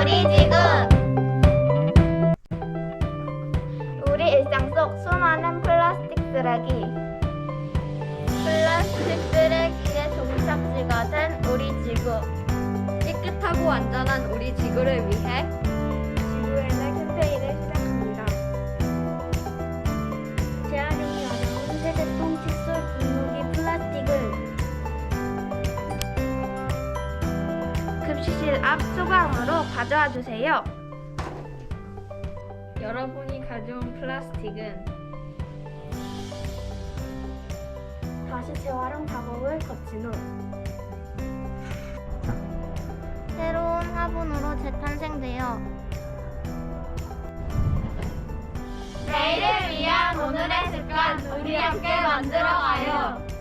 우리 지구 우리 일상 속 수많은 플라스틱 쓰레기. 플라스틱 쓰레기의 종착지가 된 우리 지구. 깨끗하고 안전한 우리 지구를 위해 급식실 앞 소방으로 가져와 주세요. 여러분이 가져온 플라스틱은 다시 재활용 작업을 거친 후 새로운 화분으로 재탄생되어 내일을 위한 오늘의 습관 우리 함께 만들어가요.